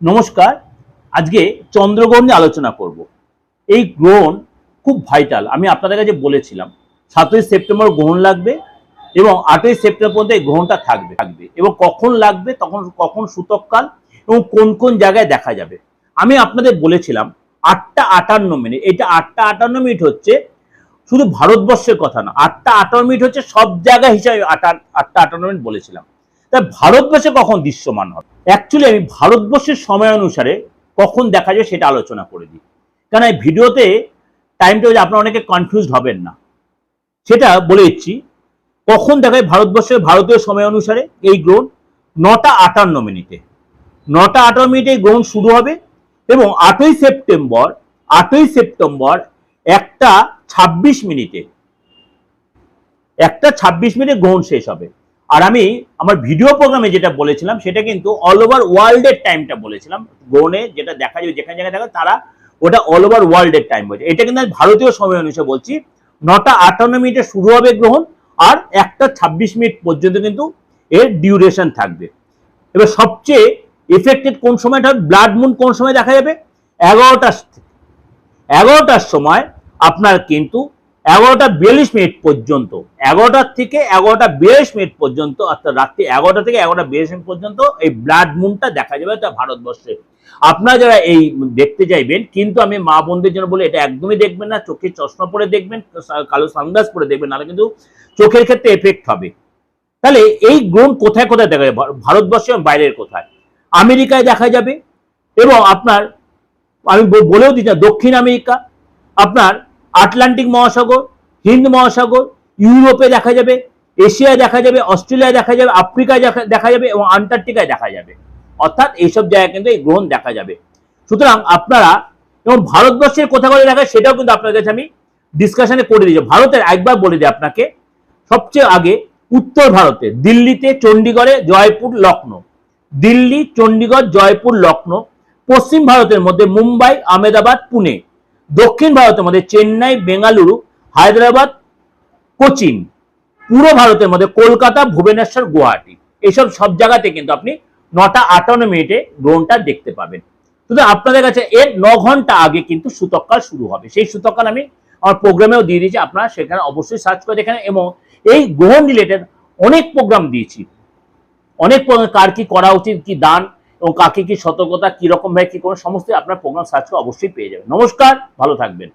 নমস্কার, আজকে চন্দ্রগ্রহণ নিয়ে আলোচনা করব। এই গ্রহণ খুব ভাইটাল আমি আপনাদের কাছে বলেছিলাম। সাতই সেপ্টেম্বর গ্রহণ লাগবে এবং আটই সেপ্টেম্বর পর্যন্ত এই গ্রহণটা থাকবে থাকবে। এবং কখন লাগবে, তখন কখন সূতককাল এবং কোন কোন জায়গায় দেখা যাবে। আমি আপনাদের বলেছিলাম, আটটা আটান্ন মিনিট, এটা আটটা আটান্ন মিনিট হচ্ছে শুধু ভারতবর্ষের কথা না, আটটা আটান্ন মিনিট হচ্ছে সব জায়গা হিসাবে আটা আটটা আটান্ন মিনিট বলেছিলাম। তা ভারতবর্ষে কখন দৃশ্যমান হবে? অ্যাকচুয়ালি আমি ভারতবর্ষের সময় অনুসারে কখন দেখা যায় সেটা আলোচনা করে দিই। কারণ এই ভিডিওতে টাইমটা আপনারা অনেকে কনফিউজড হবেন না। সেটা বলে দিচ্ছি, কখন দেখা যায় ভারতবর্ষের ভারতীয় সময় অনুসারে এই গ্রহণ নটা আটান্ন মিনিটে। নটা আটান্ন মিনিটে গ্রহণ শুরু হবে এবং আটই সেপ্টেম্বর আটই সেপ্টেম্বর একটা ছাব্বিশ মিনিটে, একটা ছাব্বিশ মিনিটে গ্রহণ শেষ হবে। আর আমি আমার ভিডিও প্রোগ্রামে যেটা বলেছিলাম, সেটা কিন্তু অল ওভার ওয়ার্ল্ডের টাইমটা বলেছিলাম। গ্রহণে যেটা দেখা যাবে, যেখানে যেখানে দেখা, তারা ওটা অল ওভার ওয়ার্ল্ডের টাইম বলছে। এটা কিন্তু আমি ভারতীয় সময় অনুসারে বলছি, নটা আটান্ন মিনিটে শুরু হবে গ্রহণ আর একটা ছাব্বিশ মিনিট পর্যন্ত কিন্তু এর ডিউরেশন থাকবে। এবার সবচেয়ে এফেক্টেড কোন সময়টা ব্লাড মুন কোন সময় দেখা যাবে? এগারোটার এগারোটার সময় আপনার কিন্তু এগারোটা বিয়াল্লিশ মিনিট পর্যন্ত এগারোটার থেকে এগারোটা বিয়াল্লিশ মিনিট পর্যন্ত, অর্থাৎ রাত্রি এগারোটা থেকে এগারোটা বিয়াল্লিশ মিনিট পর্যন্ত এই ব্লাড মুনটা দেখা যাবে তা ভারতবর্ষে। আপনারা যারা এই দেখতে চাইবেন, কিন্তু আমি মা বোনদের জন্য বলে এটা একদমই দেখবেন না চোখে চশমা পরে দেখবেন কালো সানগ্লাস পরে দেখবেন, নাহলে কিন্তু চোখের ক্ষেত্রে এফেক্ট হবে। তাহলে এই গ্রহণ কোথায় কোথায় দেখা যাবে? ভারতবর্ষে এবং বাইরের কোথায়? আমেরিকায় দেখা যাবে এবং আপনার, আমি বলেও দিচ্ছি দক্ষিণ আমেরিকা। আপনার আটলান্টিক মহাসাগর, হিন্দ মহাসাগর, ইউরোপে দেখা যাবে, এশিয়ায় দেখা যাবে, অস্ট্রেলিয়ায় দেখা যাবে, আফ্রিকায় দেখা- যাবে এবং আন্টার্কটিকায় দেখা যাবে। অর্থাৎ এইসব জায়গায় কিন্তু এই গ্রহণ দেখা যাবে। সুতরাং আপনারা এবং ভারতবর্ষের কোথায় কোথায় দেখা সেটাও কিন্তু আপনার কাছে আমি ডিসকাশনে করে দিয়েছি। ভারতের একবার বলে দিই আপনাকে, সবচেয়ে আগে উত্তর ভারতে, দিল্লিতে চণ্ডীগড়ে জয়পুর লখনৌ দিল্লি, চণ্ডীগড়, জয়পুর লখনৌ পশ্চিম ভারতের মধ্যে মুম্বাই, আহমেদাবাদ, পুনে। দক্ষিণ ভারতের মধ্যে চেন্নাই, বেঙ্গালুরু, হায়দ্রাবাদ, কোচিন পূর্ব ভারতের মধ্যে কলকাতা, ভুবনেশ্বর, গুয়াহাটি। এইসব সব জায়গাতে কিন্তু আপনি নটা আটান্ন মিনিটে গ্রহণটা দেখতে পাবেন। শুধু আপনাদের কাছে এর ন ঘণ্টা আগে কিন্তু সূতককাল শুরু হবে। সেই সূতককাল আমি আমার প্রোগ্রামেও দিয়ে দিয়েছি, আপনারা সেখানে অবশ্যই সার্চ করে দেখেন এবং এই গ্রহণ রিলেটেড অনেক প্রোগ্রাম দিয়েছি। অনেক কার কি করা উচিত, কি দান এবং কাকে কি সতর্কতা কীরকম ভাবে কি কোনো সমস্ত আপনার প্রোগ্রাম সার্চ করে অবশ্যই পেয়ে যাবেন। নমস্কার, ভালো থাকবেন।